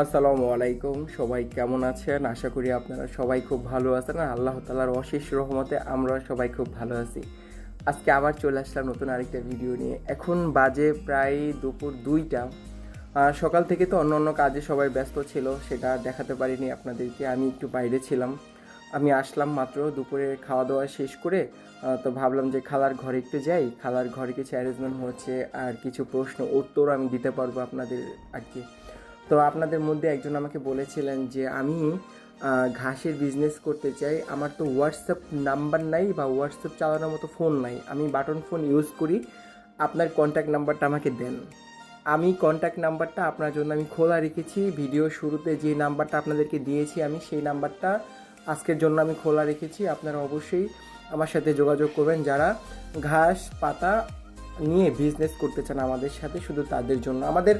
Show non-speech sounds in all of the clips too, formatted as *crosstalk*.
আসসালামু আলাইকুম। সবাই কেমন আছেন? আশা করি আপনারা সবাই খুব ভালো আছেন। আর আল্লাহ তালার অশেষ রহমতে আমরা সবাই খুব ভালো আছি। আজকে আবার চলে আসলাম নতুন আরেকটা ভিডিও নিয়ে। এখন বাজে প্রায় দুপুর দুইটা। সকাল থেকে তো অন্য অন্য কাজে সবাই ব্যস্ত ছিল, সেটা দেখাতে পারিনি আপনাদেরকে। আমি একটু বাইরে ছিলাম। আমি আসলাম মাত্র দুপুরে খাওয়া দাওয়া শেষ করে। তো ভাবলাম যে খালার ঘরে একটু যাই। খালার ঘরে কিছু অ্যারেঞ্জমেন্ট হচ্ছে, আর কিছু প্রশ্ন উত্তর আমি দিতে পারব আপনাদের আর কি তো আপনাদের মধ্যে একজন আমাকে বলেছিলেন যে, আমি ঘাসের বিজনেস করতে চাই। আমার তো হোয়াটসঅ্যাপ নাম্বার নাই বা হোয়াটসঅ্যাপ চালানোর মতো ফোন নাই। আমি বাটন ফোন ইউজ করি। আপনার কন্ট্যাক্ট নাম্বারটা আমাকে দেন। আমি কন্ট্যাক্ট নাম্বারটা আপনার জন্য আমি খোলা রেখেছি। ভিডিও শুরুতে যে নাম্বারটা আপনাদেরকে দিয়েছি আমি, সেই নাম্বারটা আজকের জন্য আমি খোলা রেখেছি। আপনারা অবশ্যই আমার সাথে যোগাযোগ করবেন। যারা ঘাস, পাতা নিয়ে বিজনেস করতে চান আমাদের সাথে, শুধু তাদের জন্য। আমাদের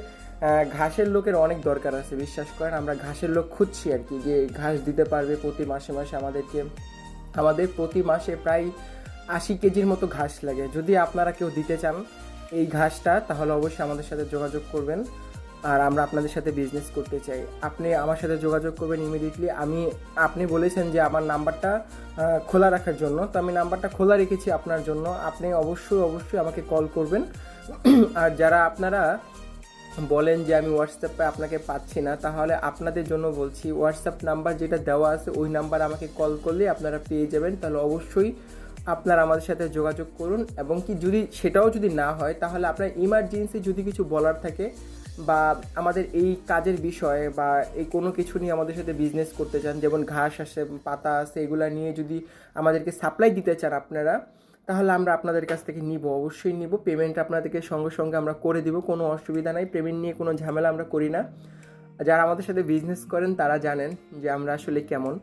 ঘাসের লোকের অনেক দরকার আছে, বিশ্বাস করেন। আমরা ঘাসের লোক খুঁজছি আর কি, যে ঘাস দিতে পারবে প্রতি মাসে মাসে আমাদেরকে। আমাদের প্রতি মাসে প্রায় আশি কেজির মতো ঘাস লাগে। যদি আপনারা কেউ দিতে চান এই ঘাসটা, তাহলে অবশ্যই আমাদের সাথে যোগাযোগ করবেন। আর আমরা আপনাদের সাথে বিজনেস করতে চাই। আপনি আমার সাথে যোগাযোগ করবেন ইমিডিয়েটলি আমি, আপনি বলেছেন যে আমার নাম্বারটা খোলা রাখার জন্য। তো আমি নাম্বারটা খোলা রেখেছি আপনার জন্য। আপনি অবশ্যই অবশ্যই আমাকে কল করবেন। আর যারা আপনারা বলেন যে আমি হোয়াটসঅ্যাপে আপনাকে পাচ্ছি না, তাহলে আপনাদের জন্য বলছি হোয়াটসঅ্যাপ নাম্বার যেটা দেওয়া আছে, ওই নাম্বার আমাকে কল করলে আপনারা পেয়ে যাবেন। তাহলে অবশ্যই আপনারা আমাদের সাথে যোগাযোগ করুন এবং কি যদি সেটাও যদি না হয়, তাহলে আপনার ইমার্জেন্সি যদি কিছু বলার থাকে বা আমাদের এই কাজের বিষয়ে বা এই কোনো কিছু নিয়ে আমাদের সাথে বিজনেস করতে চান, যেমন ঘাস আসে, পাতা আছে এগুলা নিয়ে যদি আমাদেরকে সাপ্লাই দিতে চান আপনারা তাহলে আমরা আপনাদের কাছ থেকে নিব, অবশ্যই নিব। পেমেন্ট আপনাদেরকে সঙ্গে সঙ্গে আমরা করে দিব, কোনো অসুবিধা নাই। পেমেন্ট নিয়ে কোনো ঝামেলা আমরা করি না। যারা আমাদের সাথে বিজনেস করেন, তারা জানেন যে আমরা আসলে কেমন।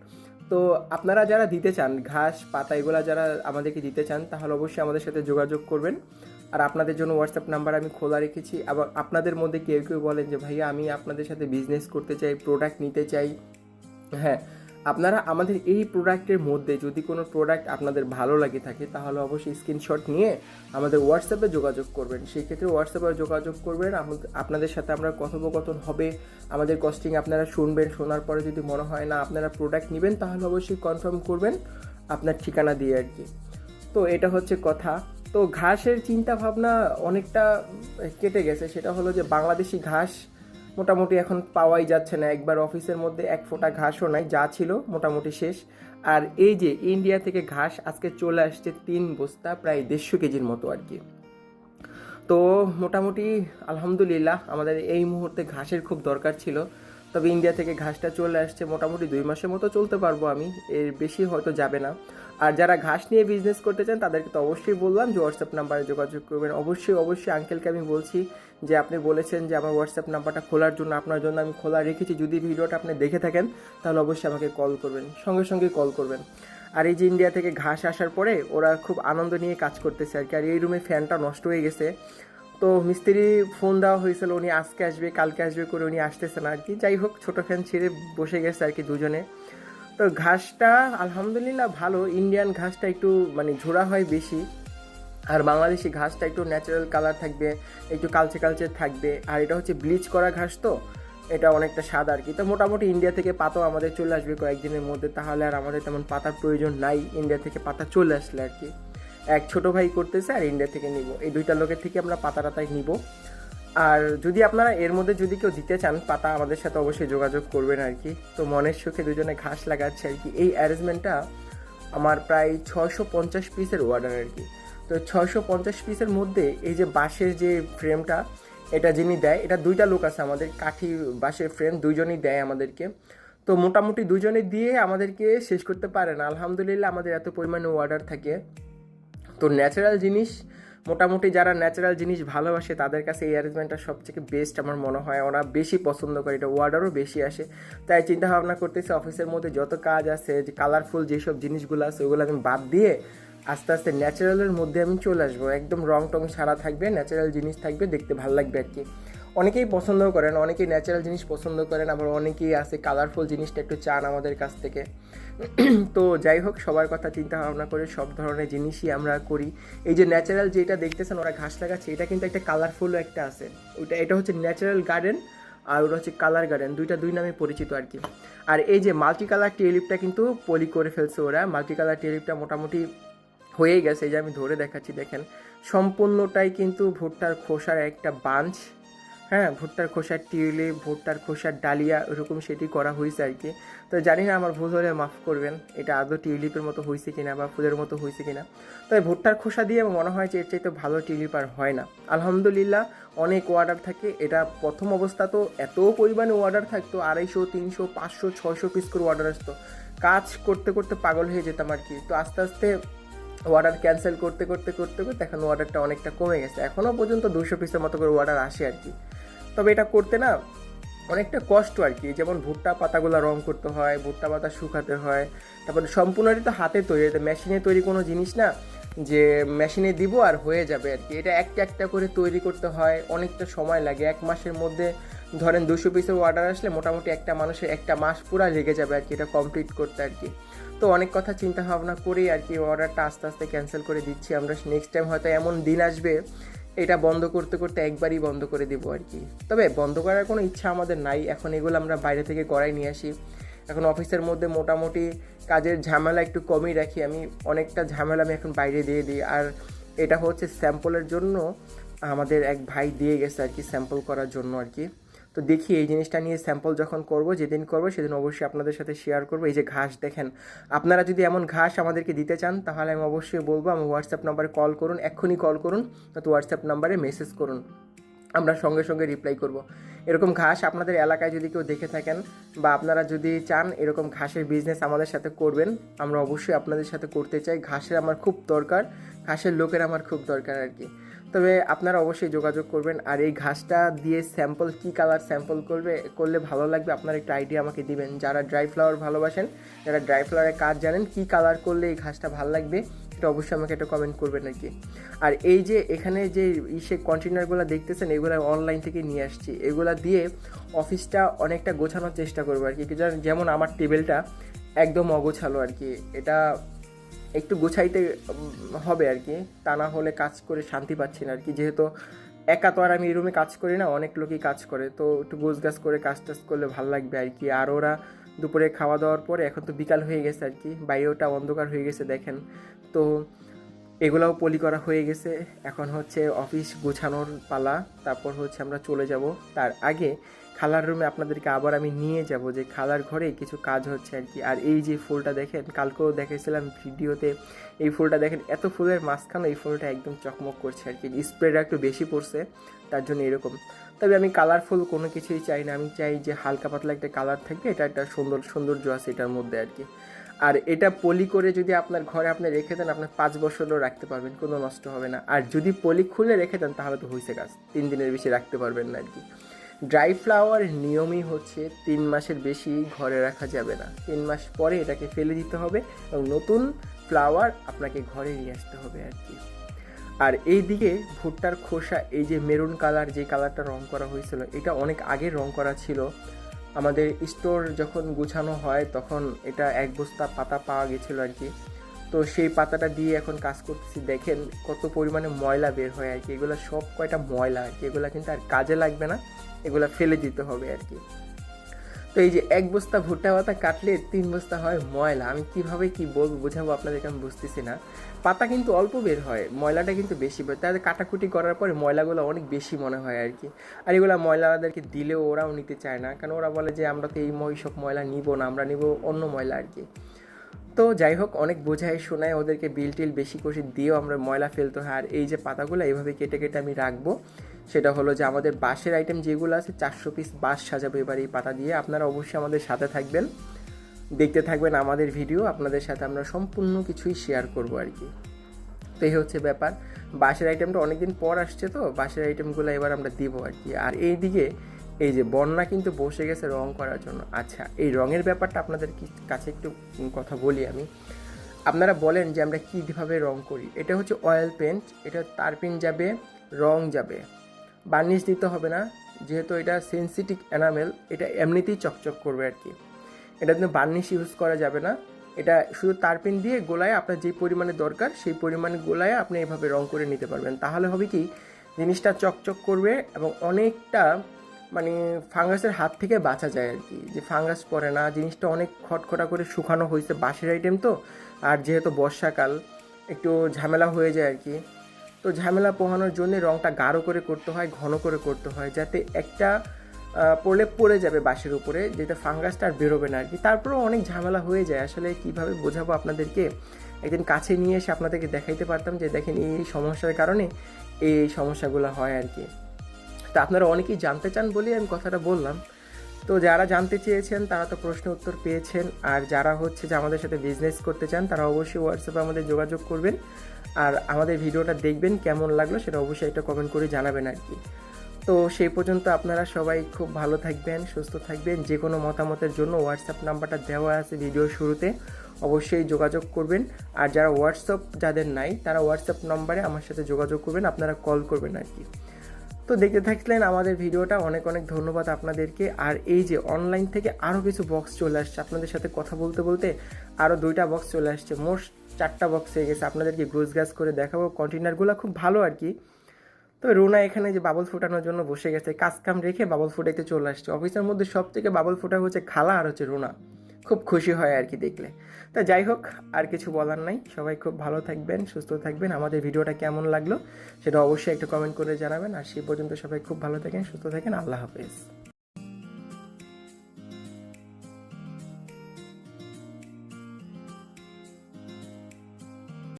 তো আপনারা যারা দিতে চান, ঘাস, পাতা, এগুলো যারা আমাদেরকে দিতে চান, তাহলে অবশ্যই আমাদের সাথে যোগাযোগ করবেন। আর আপনাদের জন্য হোয়াটসঅ্যাপ নাম্বার আমি খোলা রেখেছি। আবার আপনাদের মধ্যে কেউ কেউ বলেন যে, ভাইয়া, আমি আপনাদের সাথে বিজনেস করতে চাই প্রোডাক্ট নিতে চাই। হ্যাঁ আপনারা আমাদের এই প্রোডাক্টের মধ্যে যদি কোনো প্রোডাক্ট আপনাদের ভালো লাগে থাকে, তাহলে অবশ্যই স্ক্রিনশট নিয়ে আমাদের হোয়াটসঅ্যাপে যোগাযোগ করবেন। সেই ক্ষেত্রে হোয়াটসঅ্যাপে যোগাযোগ করবেন। আপনাদের সাথে আমরা কথোপকথন হবে। আমাদের কস্টিং আপনারা শুনবেন। শোনার পরে যদি মনে হয় না আপনারা প্রোডাক্ট নেবেন, তাহলে অবশ্যই কনফার্ম করবেন আপনার ঠিকানা দিয়ে আর কি। তো এটা হচ্ছে কথা। তো ঘাসের চিন্তা ভাবনা অনেকটা কেটে গেছে। সেটা হলো যে বাংলাদেশি ঘাস মোটামুটি এখন পাওয়াই যাচ্ছে না। একবার অফিসের মধ্যে এক ফোঁটা ঘাসও নাই, যা ছিল মোটামুটি শেষ। আর এই যে ইন্ডিয়া থেকে ঘাস আজকে চলে আসছে তিন বস্তা, প্রায় দেড়শো কেজির মতো আর কি। তো মোটামুটি আলহামদুলিল্লাহ, আমাদের এই মুহূর্তে ঘাসের খুব দরকার ছিল। তবে ইন্ডিয়া থেকে ঘাসটা চলে আসছে মোটামুটি দুই মাসের মতো চলতে পারব আমি। এর বেশি হয়তো যাবে না। আর যারা ঘাস নিয়ে বিজনেস করতে চান, তাদেরকে তো অবশ্যই বললাম যে হোয়াটসঅ্যাপ নাম্বারে যোগাযোগ করবেন। অবশ্যই অবশ্যই আঙ্কেলকে আমি বলছি যে আপনি বলেছেন যে আমার হোয়াটসঅ্যাপ নাম্বারটা খোলার জন্য, আপনার জন্য আমি খোলা রেখেছি। যদি ভিডিওটা আপনি দেখে থাকেন, তাহলে অবশ্যই আমাকে কল করবেন। সঙ্গে সঙ্গে কল করবেন। আর এই যে ইন্ডিয়া থেকে ঘাস আসার পরে, ওরা খুব আনন্দ নিয়ে কাজ করতেছে আর কি। আর এই রুমে ফ্যানটা নষ্ট হয়ে গেছে। তো মিস্ত্রি ফোন দেওয়া হয়েছিল, উনি আজকে আসবে, কালকে আসবে করে উনি আসতেছে না আর কি যাই হোক, ছোটো ফ্যান ছেড়ে বসে গেছে আর কি দুজনে। তো ঘাসটা আলহামদুলিল্লাহ ভালো ইন্ডিয়ান ঘাসটা একটু মানে ঝোড়া হয় বেশি, আর বাংলাদেশি ঘাসটা একটু ন্যাচারাল কালার থাকবে, একটু কালচে কালচে থাকবে। আর এটা হচ্ছে ব্লিচ করা ঘাস তো, এটা অনেকটা স্বাদ আর কি তো মোটামুটি ইন্ডিয়া থেকে পাতাও আমাদের চলে আসবে কয়েকদিনের মধ্যে, তাহলে আর আমাদের তেমন পাতার প্রয়োজন নাই ইন্ডিয়া থেকে পাতা চলে আসলে আর কি এক ছোট ভাই করতেছে আর ইন্ডিয়া থেকে নিব। এই দুইটা লোকের থেকে আমরা পাতা টাতাই নিব। আর যদি আপনারা এর মধ্যে যদি কেউ দিতে চান, পাতা আমাদের সাথে অবশ্যই যোগাযোগ করবেন আর কি। তো মনের সুখে দুজনে ঘাস লাগাচ্ছে আর কি। এই অ্যারেঞ্জমেন্টটা আমার প্রায় ছয়শো পঞ্চাশ পিসের অর্ডার আর কি। তো ছয়শো পঞ্চাশ পিসের মধ্যে এই যে বাঁশের যে ফ্রেমটা এটা যিনি দেয়, এটা দুইটা লোক আছে আমাদের। কাঠি, বাঁশের ফ্রেম দুইজনই দেয় আমাদেরকে। তো মোটামুটি দুজনে দিয়ে আমাদেরকে শেষ করতে পারেন। আলহামদুলিল্লাহ আমাদের এত পরিমাণে অর্ডার থাকে। তো ন্যাচারাল জিনিস, মোটামুটি যারা ন্যাচারাল জিনিস ভালোবাসে, তাদের কাছে এই অ্যারেঞ্জমেন্টটা সবথেকে বেস্ট আমার মনে হয়। ওরা বেশি পছন্দ করে, এটা ওয়ার্ডারও বেশি আসে। তাই চিন্তা ভাবনা করতেছে অফিসের মধ্যে যত কাজ আছে, যে কালারফুল যেসব জিনিসগুলো আছে, ওগুলো আমি বাদ দিয়ে আস্তে আস্তে ন্যাচারালের মধ্যে আমি চলে আসব। একদম রং টং সারা থাকবে ন্যাচারাল জিনিস থাকবে, দেখতে ভালো লাগবে আর কি। অনেকেই পছন্দ করেন, অনেকেই ন্যাচারাল জিনিস পছন্দ করেন, আবার অনেকেই আছে কালারফুল জিনিসটা একটু চান আমাদের কাছ থেকে। *clears throat* তো যাই হোক, সবার কথা চিন্তা ভাবনা করে সব ধরনের জিনিসই আমরা করি। এই যে ন্যাচারাল যেটা দেখতেছেন, ওরা ঘাস লাগাচ্ছে, এটা কিন্তু একটা কালারফুল একটা আছে। ওইটা, এটা হচ্ছে ন্যাচারাল গার্ডেন আর ওটা হচ্ছে কালার গার্ডেন দুইটা দুই নামে পরিচিত আর কি। আর এই যে মাল্টি কালার টিউলিপটা কিন্তু পলি করে ফেলছে ওরা। মাল্টি কালার টিউলিপটা মোটামুটি হয়েই গেছে, এই যে আমি ধরে দেখাচ্ছি, দেখেন। সম্পূর্ণটাই কিন্তু ভুট্টার খোসার একটা বাঞ্চ হ্যাঁ ভুট্টার খোসার টিউলিপ ভুট্টার খোসার ডালিয়া এরকম সেটি করা হয়েছে আর কি। তো জানি না, আমার ভুল হলে মাফ করবেন, এটা আদৌ টিউলিপের মতো হয়েছে কিনা বা ফুলের মতো হয়েছে কিনা। তবে ভুট্টার খোসা দিয়ে মনে হয় যে এর চাইতে ভালো টিউলিপ আর হয় না। আলহামদুলিল্লাহ, অনেক অর্ডার থাকে। এটা প্রথম অবস্থা তো এত পরিমাণে অর্ডার থাকতো, আড়াইশো, তিনশো, পাঁচশো, ছয়শো পিস করে অর্ডার আসতো। কাজ করতে করতে পাগল হয়ে যেতাম আর কি। তো আস্তে আস্তে অর্ডার ক্যান্সেল করতে করতে করতে করতে এখন অর্ডারটা অনেকটা কমে গেছে। এখনও পর্যন্ত দুশো পিসের মতো করে অর্ডার আসে আর কি। তবে এটা করতে না অনেকটা কষ্ট আর কি। যেমন ভুট্টা পাতাগুলো রং করতে হয়, ভুট্টা পাতা শুকাতে হয়, তারপরে সম্পূর্ণটি তো হাতে তৈরি মেশিনে তৈরি কোনো জিনিস না যে মেশিনে দিব আর হয়ে যাবে আর কি। এটা একটা একটা করে তৈরি করতে হয়, অনেকটা সময় লাগে। এক মাসের মধ্যে ধরেন দুশো পিসের অর্ডার আসলে মোটামুটি একটা মানুষের একটা মাস পুরা লেগে যাবে আর কি এটা কমপ্লিট করতে আর কি। তো অনেক কথা চিন্তা ভাবনা করেই আর কি অর্ডারটা আস্তে আস্তে ক্যান্সেল করে দিচ্ছি। আমরা নেক্সট টাইম হয়তো এমন দিন আসবে এটা বন্ধ করতে করতে একবারই বন্ধ করে দেবো আর কি। তবে বন্ধ করার কোনো ইচ্ছা আমাদের নাই। এখন এগুলো আমরা বাইরে থেকে গড়াই নিয়ে আসি। এখন অফিসের মধ্যে মোটামুটি কাজের ঝামেলা একটু কমই রাখি আমি। অনেকটা ঝামেলা আমি এখন বাইরে দিয়ে দিই। আর এটা হচ্ছে স্যাম্পলের জন্য আমাদের এক ভাই দিয়ে গেছে আর কি স্যাম্পল করার জন্য আর কি। তো দেখি এই জিনিসটা নিয়ে স্যাম্পল যখন করব, যেদিন করব সেদিন অবশ্যই আপনাদের সাথে শেয়ার করব। এই যে ঘাস দেখেন, আপনারা যদি এমন ঘাস আমাদেরকে দিতে চান, তাহলে আমি অবশ্যই বলব আমার হোয়াটসঅ্যাপ নাম্বারে কল করুন, এক্ষুনি কল করুন তো হোয়াটসঅ্যাপ নাম্বারে মেসেজ করুন। আমরা সঙ্গে সঙ্গে রিপ্লাই করব। এরকম ঘাস আপনাদের এলাকায় যদি কেউ দেখে থাকেন বা আপনারা যদি চান এরকম ঘাসের বিজনেস আমাদের সাথে করবেন, আমরা অবশ্যই আপনাদের সাথে করতে চাই। ঘাসের আমার খুব দরকার, ঘাসের লোকের আমার খুব দরকার আর কি। তবে আপনারা অবশ্যই যোগাযোগ করবেন। আর এই ঘাসটা দিয়ে স্যাম্পল কি কালার স্যাম্পল করবে, করলে ভালো লাগবে আপনারা একটা আইডিয়া আমাকে দিবেন। যারা ড্রাই ফ্লাওয়ার ভালোবাসেন, যারা ড্রাই ফ্লাওয়ারের কাজ জানেন, কি কালার করলে এই ঘাসটা ভালো লাগবে, এটা অবশ্যই আমাকে একটা কমেন্ট করবেন আর কি। আর এই যে এখানে যে ইসে কন্টেনারগুলো দেখতেছেন, এগুলো অনলাইন থেকে নিয়ে আসছি। এগুলা দিয়ে অফিসটা অনেকটা গোছানোর চেষ্টা করব আর কি। যেমন আমার টেবিলটা একদম অগোছালো আর কি। এটা একটু গোছাইতে হবে আর কি। তা না হলে কাজ করে শান্তি পাচ্ছি না আর কি। যেহেতু একা তো আর আমি এই রুমে কাজ করি না, অনেক লোকই কাজ করে। তো একটু গোছ গাছ করে কাজ টাজ করলে ভালো লাগবে আর কি। আর ওরা দুপুরে খাওয়া দাওয়ার পরে এখন তো বিকাল হয়ে গেছে আর কি। বাইরেওটা অন্ধকার হয়ে গেছে দেখেন। তো এগুলাও পলি করা হয়ে গেছে। এখন হচ্ছে অফিস গোছানোর পালা। তারপর হচ্ছে আমরা চলে যাব। তার আগে খালার রুমে আপনাদেরকে আবার আমি নিয়ে যাব যে খালার ঘরে কিছু কাজ হচ্ছে আর কি। আর এই যে ফুলটা দেখেন, কালকেও দেখেছিলাম ভিডিওতে, এই ফুলটা দেখেন, এত ফুলের মাঝখানে এই ফুলটা একদম চকমক করছে আর কি। স্প্রেটা একটু বেশি পড়ছে, তার জন্য এরকম। তবে আমি কালারফুল কোনো কিছুই চাই না, আমি চাই যে হালকা পাতলা একটা কালার থাকবে, এটা একটা সুন্দর, সৌন্দর্য আছে এটার মধ্যে আর কি। আর এটা পলি করে যদি আপনার ঘরে আপনি রেখে দেন আপনার পাঁচ বছরও রাখতে পারবেন, কোনো নষ্ট হবে না। আর যদি পলি খুলে রেখে দেন, তাহলে তো হয়েছে কাজ, তিন দিনের বেশি রাখতে পারবেন না আর কি। ড্রাই ফ্লাওয়ার নিয়মই হচ্ছে তিন মাসের বেশি ঘরে রাখা যাবে না। তিন মাস পরে এটাকে ফেলে দিতে হবে এবং নতুন ফ্লাওয়ার আপনাকে ঘরে নিয়ে আসতে হবে আর কি। আর এই দিকে ভুট্টার খোসা, এই যে মেরুন কালার, যে কালারটা রং করা হয়েছিল, এটা অনেক আগে রং করা ছিল। আমাদের স্টোর যখন গুছানো হয় তখন এটা এক বস্তা পাতা পাওয়া গেছিল আর কি। তো সেই পাতাটা দিয়ে এখন কাজ করতেছি। দেখেন কত পরিমাণে ময়লা বের হয় আর কি। এগুলো সব কয়টা ময়লা আর কি। এগুলো কিন্তু আর কাজে লাগবে না। এগুলো ফেলে দিতে হবে আর কি। তো এই যে এক বস্তা ভুট্টা পাতা কাটলে তিন বস্তা হয় ময়লা। আমি কীভাবে কি বলব বোঝাবো আপনাদেরকে আমি বুঝতেছি না। পাতা কিন্তু অল্প বের হয়, ময়লাটা কিন্তু বেশি বের তাদের কাটাকুটি করার পরে ময়লাগুলো অনেক বেশি মনে হয় আর কি। আর এগুলো ময়লাদেরকে দিলেও ওরাও নিতে চায় না। কারণ ওরা বলে যে আমরা তো এই মই সব ময়লা নিব না, আমরা নিব অন্য ময়লা আর কি। তো যাই হোক, অনেক বোঝায় শোনায়, ওদেরকে বিল টিল বেশি করে দিয়েও আমরা ময়লা ফেলতে হয়। আর এই যে পাতাগুলো এইভাবে কেটে কেটে আমি রাখব। সেটা হলো যে আমাদের বাঁশের আইটেম যেগুলো আছে, চারশো পিস বাঁশ সাজাবো এবার এই পাতা দিয়ে। আপনারা অবশ্যই আমাদের সাথে থাকবেন। দেখতে থাকবেন আমাদের ভিডিও আপনাদের সাথে আমরা সম্পূর্ণ কিছুই শেয়ার করব আর কি। তো এই হচ্ছে ব্যাপার। বাঁশের আইটেমটা অনেকদিন পর আসছে তো, বাঁশের আইটেমগুলো এবার আমরা দিব আর কি। আর এই দিকে এই যে বন্যা কিন্তু বসে গেছে রং করার জন্য। আচ্ছা এই রঙের ব্যাপারটা আপনাদের কাছে একটু কথা বলি আমি। আপনারা বলেন যে আমরা কীভাবে রং করি। এটা হচ্ছে অয়েল পেন্ট এটা তারপিন যাবে, রং যাবে। বার্নিশ দিতে হবে না। যেহেতু এটা সেন্সিটিভ এনামেল এটা এমনিতেই চকচক করবে আর কি। এটা কিন্তু বার্নিশ ইউজ করা যাবে না। এটা শুধু তারপিন দিয়ে গোলায় আপনার যে পরিমাণে দরকার, সেই পরিমাণে গোলায় আপনি এভাবে রং করে নিতে পারবেন। তাহলে হবে কি, জিনিসটা চকচক করবে এবং অনেকটা মানে ফাঙ্গাসের হাত থেকে বাঁচা যায় আর কি। যে ফাঙ্গাস পড়ে না, জিনিসটা অনেক খটখটা করে শুকানো হয়েছে বাঁশের আইটেম তো। আর যেহেতু বর্ষাকাল, একটু ঝামেলা হয়ে যায় আর কি। তো ঝামেলা পোহানোর জন্য রঙটা গাঢ় করে করতে হয়, ঘন করে করতে হয়, যাতে একটা পড়লে পড়ে যাবে বাঁশের উপরে, যেটা ফাঙ্গাসটা আর বেরোবে না আর কি তারপরেও অনেক ঝামেলা হয়ে যায়। আসলে কীভাবে বোঝাবো আপনাদেরকে? একদিন কাছে নিয়ে এসে আপনাদেরকে দেখাইতে পারতাম যে, দেখেন এই সমস্যার কারণে এই এই সমস্যাগুলো হয় আর কি তো আপনারা অনেকেই জানতে চান বলেই আমি কথাটা বললাম। তো যারা জানতে চেয়েছেন, তারা তো প্রশ্ন উত্তর পেয়েছেন। আর যারা হচ্ছে যে আমাদের সাথে বিজনেস করতে চান, তারা অবশ্যই হোয়াটসঅ্যাপে আমাদের যোগাযোগ করবেন। আর আমাদের ভিডিওটা দেখবেন কেমন লাগল সেটা অবশ্যই একটা কমেন্ট করে জানাবেন আর কি। তো সেই পর্যন্ত আপনারা সবাই খুব ভালো থাকবেন, সুস্থ থাকবেন যে কোনো মতামতের জন্য হোয়াটসঅ্যাপ নাম্বারটা দেওয়া আছে ভিডিওর শুরুতে। অবশ্যই যোগাযোগ করবেন আর যারা হোয়াটসঅ্যাপ যাদের নাই, তারা হোয়াটসঅ্যাপ নম্বরে আমার সাথে যোগাযোগ করবেন, আপনারা কল করবেন আর কি। তো দেখতে থাকলেন আমাদের ভিডিওটা, অনেক অনেক ধন্যবাদ আপনাদেরকে। আর এই যে অনলাইন থেকে আরও কিছু বক্স চলে আসছে, আপনাদের সাথে কথা বলতে বলতে আরও দুইটা বক্স চলে আসছে। মোট চারটা বক্স হয়ে গেছে। আপনাদেরকে গোছ গাছ করে দেখাবো। কন্টেনারগুলো খুব ভালো আর কি। তো রোনা এখানে যে বাবল ফোটানোর জন্য বসে গেছে। কাজ কাম রেখে বাবল ফুটাইতে চলে আসছে। অফিসের মধ্যে সব থেকে বাবল ফোটা হচ্ছে খালা আর হচ্ছে রোনা। খুব খুশি হয় আর কি দেখলে। তা যাই হোক, আর কিছু বলার নাই। সবাই খুব ভালো থাকবেন, সুস্থ থাকবেন। আমাদের ভিডিওটা কেমন লাগল সেটা অবশ্যই একটা কমেন্ট করে জানাবেন। আর সেই পর্যন্ত সবাই খুব ভালো থাকেন, সুস্থ থাকেন। আল্লাহ হাফেজ।